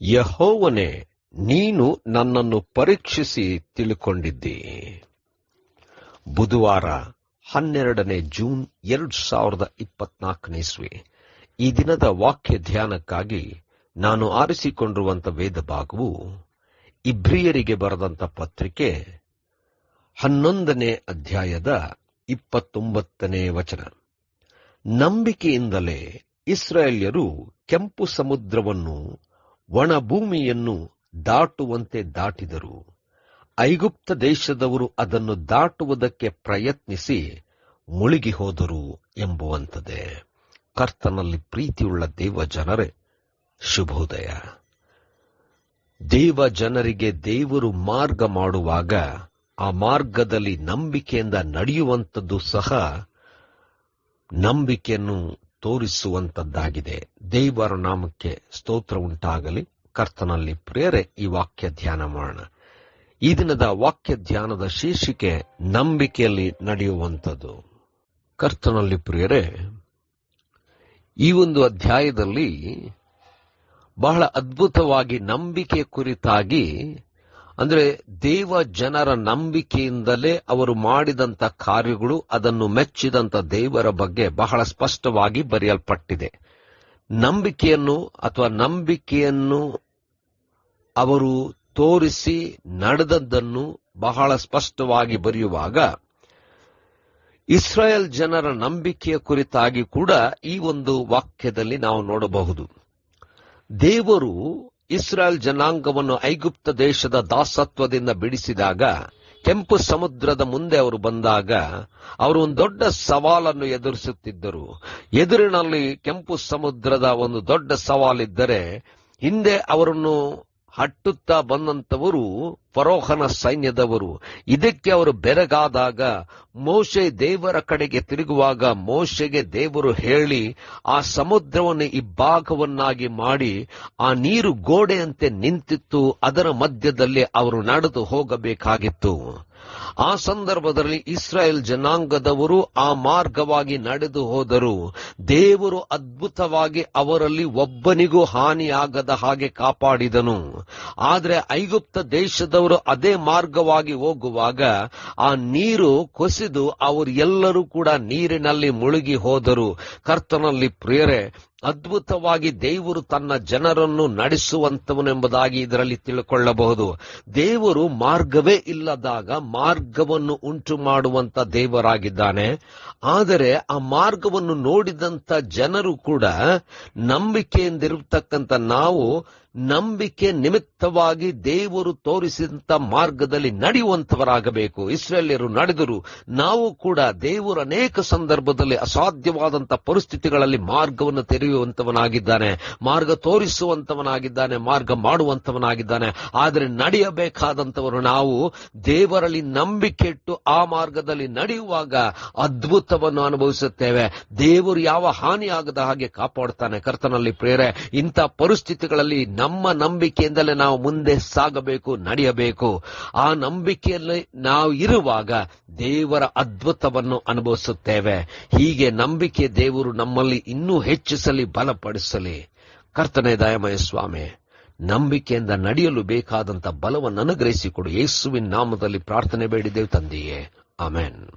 ಯಹೋವನೇ, ನೀನು ನನ್ನನ್ನು ಪರೀಕ್ಷಿಸಿ ತಿಳ್ಕೊಂಡಿದ್ದಿ. ಬುಧವಾರ ಹನ್ನೆರಡನೇ ಜೂನ್ ಎರಡು ಸಾವಿರದ ಇಪ್ಪತ್ನಾಲ್ಕನೇ ಇಸ್ವಿ, ಈ ದಿನದ ವಾಕ್ಯ ಧ್ಯಾನಕ್ಕಾಗಿ ನಾನು ಆರಿಸಿಕೊಂಡಿರುವಂತ ವೇದ ಭಾಗವು ಇಬ್ರಿಯರಿಗೆ ಬರೆದಂತ ಪತ್ರಿಕೆ ಹನ್ನೊಂದನೇ ಅಧ್ಯಾಯದ ಇಪ್ಪತ್ತೊಂಬತ್ತನೇ ವಚನ. ನಂಬಿಕೆಯಿಂದಲೇ ಇಸ್ರಾಯೇಲ್ಯರು ಕೆಂಪು ಸಮುದ್ರವನ್ನು ಒಣ ಭೂಮಿಯನ್ನು ದಾಟುವಂತೆ ದಾಟಿದರು. ಐಗುಪ್ತ ದೇಶದವರು ಅದನ್ನು ದಾಟುವುದಕ್ಕೆ ಪ್ರಯತ್ನಿಸಿ ಮುಳುಗಿ ಹೋದರು ಎಂಬುವಂಥದ್ದೇ. ಕರ್ತನಲ್ಲಿ ಪ್ರೀತಿಯುಳ್ಳ ದೇವ ಜನರೇ ಶುಭೋದಯ. ದೇವ ಜನರಿಗೆ ದೇವರು ಮಾರ್ಗ ಮಾಡುವಾಗ ಆ ಮಾರ್ಗದಲ್ಲಿ ನಂಬಿಕೆಯಿಂದ ನಡೆಯುವಂಥದ್ದು ಸಹ ನಂಬಿಕೆಯನ್ನು ತೋರಿಸುವಂತದ್ದಾಗಿದೆ. ದೇವರ ನಾಮಕ್ಕೆ ಸ್ತೋತ್ರ ಉಂಟಾಗಲಿ. ಕರ್ತನಲ್ಲಿ ಪ್ರೇರೆ, ಈ ವಾಕ್ಯ ಧ್ಯಾನ ಮಾಡೋಣ. ಈ ದಿನದ ವಾಕ್ಯ ಧ್ಯಾನದ ಶೀರ್ಷಿಕೆ ನಂಬಿಕೆಯಲ್ಲಿ ನಡೆಯುವಂಥದ್ದು. ಕರ್ತನಲ್ಲಿ ಪ್ರಿಯರೇ ಈ ಒಂದು ಅಧ್ಯಾಯದಲ್ಲಿ ಬಹಳ ಅದ್ಭುತವಾಗಿ ನಂಬಿಕೆ ಕುರಿತಾಗಿ ಅಂದ್ರೆ ದೇವ ಜನರ ನಂಬಿಕೆಯಿಂದಲೇ ಅವರು ಮಾಡಿದಂತ ಕಾರ್ಯಗಳು ಅದನ್ನು ಮೆಚ್ಚಿದಂತ ದೇವರ ಬಗ್ಗೆ ಬಹಳ ಸ್ಪಷ್ಟವಾಗಿ ಬರೆಯಲ್ಪಟ್ಟಿದೆ. ನಂಬಿಕೆಯನ್ನು ಅಥವಾ ನಂಬಿಕೆಯನ್ನು ಅವರು ತೋರಿಸಿ ನಡೆದದ್ದನ್ನು ಬಹಳ ಸ್ಪಷ್ಟವಾಗಿ ಬರೆಯುವಾಗ ಇಸ್ರಾಯೇಲ್ ಜನರ ನಂಬಿಕೆಯ ಕುರಿತಾಗಿ ಕೂಡ ಈ ಒಂದು ವಾಕ್ಯದಲ್ಲಿ ನಾವು ನೋಡಬಹುದು. ದೇವರು ಇಸ್ರಾಯೇಲ್ ಜನಾಂಗವನ್ನು ಐಗುಪ್ತ ದೇಶದ ದಾಸತ್ವದಿಂದ ಬಿಡಿಸಿದಾಗ, ಕೆಂಪು ಸಮುದ್ರದ ಮುಂದೆ ಅವರು ಬಂದಾಗ, ಅವರು ಒಂದು ದೊಡ್ಡ ಸವಾಲನ್ನು ಎದುರಿಸುತ್ತಿದ್ದರು. ಎದುರಿನಲ್ಲಿ ಕೆಂಪು ಸಮುದ್ರದ ಒಂದು ದೊಡ್ಡ ಸವಾಲಿದ್ದರೆ, ಹಿಂದೆ ಅವರನ್ನು ಹಟ್ಟುತ್ತಾ ಬಂದಂತವರು ಫರೋಹನ ಸೈನ್ಯದವರು. ಇದಕ್ಕೆ ಅವರು ಬೆರಗಾದಾಗ ಮೋಶೆ ದೇವರ ಕಡೆಗೆ ತಿರುಗುವಾಗ ಮೋಶೆಗೆ ದೇವರು ಹೇಳಿ, ಆ ಸಮುದ್ರವನ್ನು ಇಬ್ಬಾಗವನ್ನಾಗಿ ಮಾಡಿ, ಆ ನೀರು ಗೋಡೆಯಂತೆ ನಿಂತಿತ್ತು, ಅದರ ಮಧ್ಯದಲ್ಲಿ ಅವರು ನಡೆದು ಹೋಗಬೇಕಾಗಿತ್ತು. ಆ ಸಂದರ್ಭದಲ್ಲಿ ಇಸ್ರಾಯೇಲ್ ಜನಾಂಗದವರು ಆ ಮಾರ್ಗವಾಗಿ ನಡೆದು ಹೋದರು. ದೇವರು ಅದ್ಭುತವಾಗಿ ಅವರಲ್ಲಿ ಒಬ್ಬನಿಗೂ ಹಾನಿಯಾಗದ ಹಾಗೆ ಕಾಪಾಡಿದನು. ಆದರೆ ಐಗುಪ್ತ ದೇಶದವರು ಅದೇ ಮಾರ್ಗವಾಗಿ ಹೋಗುವಾಗ ಆ ನೀರು ಕೊಸಿದು ಅವರು ಎಲ್ಲರೂ ಕೂಡ ನೀರಿನಲ್ಲಿ ಮುಳುಗಿ ಹೋದರು. ಕರ್ತನಲ್ಲಿ ಪ್ರಿಯರೇ ಅದ್ಭುತವಾಗಿ ದೇವರು ತನ್ನ ಜನರನ್ನು ನಡೆಸುವಂತವನೆಂಬುದಾಗಿ ಇದರಲ್ಲಿ ತಿಳ್ಕೊಳ್ಳಬಹುದು. ದೇವರು ಮಾರ್ಗವೇ ಇಲ್ಲದಾಗ ಮಾರ್ಗವನ್ನು ಉಂಟು ಮಾಡುವಂತ ದೇವರಾಗಿದ್ದಾನೆ. ಆದರೆ ಆ ಮಾರ್ಗವನ್ನು ನೋಡಿದಂತ ಜನರು ಕೂಡ ನಂಬಿಕೆಯಿಂದಿರತಕ್ಕಂಥ ನಾವು ನಂಬಿಕೆ ನಿಮಿತ್ತವಾಗಿ ದೇವರು ತೋರಿಸಿದಂತ ಮಾರ್ಗದಲ್ಲಿ ನಡೆಯುವಂತವರಾಗಬೇಕು. ಇಸ್ರೇಲಿಯರು ನಡೆದರು ನಾವು ಕೂಡ ದೇವರು ಅನೇಕ ಸಂದರ್ಭದಲ್ಲಿ ಅಸಾಧ್ಯವಾದಂತಹ ಪರಿಸ್ಥಿತಿಗಳಲ್ಲಿ ಮಾರ್ಗವನ್ನು ತೆರೆಯುವಂತವನಾಗಿದ್ದಾನೆ ಮಾರ್ಗ ತೋರಿಸುವಂತವನಾಗಿದ್ದಾನೆ, ಮಾರ್ಗ ಮಾಡುವಂತವನಾಗಿದ್ದಾನೆ. ಆದರೆ ನಡೆಯಬೇಕಾದಂತವರು ನಾವು ದೇವರಲ್ಲಿ ನಂಬಿಕೆ ಇಟ್ಟು ಆ ಮಾರ್ಗದಲ್ಲಿ ನಡೆಯುವಾಗ ಅದ್ಭುತವನ್ನು ಅನುಭವಿಸುತ್ತೇವೆ. ದೇವರು ಯಾವ ಹಾನಿಯಾಗದ ಹಾಗೆ ಕಾಪಾಡುತ್ತಾನೆ ಕರ್ತನಲ್ಲಿ ಪ್ರೇರೆ, ಇಂಥ ಪರಿಸ್ಥಿತಿಗಳಲ್ಲಿ ನಮ್ಮ ನಂಬಿಕೆಯಿಂದಲೇ ನಾವು ಮುಂದೆ ಸಾಗಬೇಕು, ನಡೆಯಬೇಕು. ಆ ನಂಬಿಕೆಯಲ್ಲಿ ನಾವು ಇರುವಾಗ ದೇವರ ಅದ್ಭುತವನ್ನು ಅನುಭವಿಸುತ್ತೇವೆ. ಹೀಗೆ ನಂಬಿಕೆ ದೇವರು ನಮ್ಮಲ್ಲಿ ಇನ್ನೂ ಹೆಚ್ಚಿಸಲಿ ಬಲಪಡಿಸಲಿ. ಕರ್ತನೆ ದಯಮಯ ಸ್ವಾಮಿ, ನಂಬಿಕೆಯಿಂದ ನಡೆಯಲು ಬೇಕಾದಂತ ಬಲವನ್ನು ಅನುಗ್ರಹಿಸಿಕೊಡು ಯೇಸುವಿನ ನಾಮದಲ್ಲಿ ಪ್ರಾರ್ಥನೆ ಬೇಡಿದ್ದೇವೆ ತಂದೆಯೇ. ಅಮೆನ್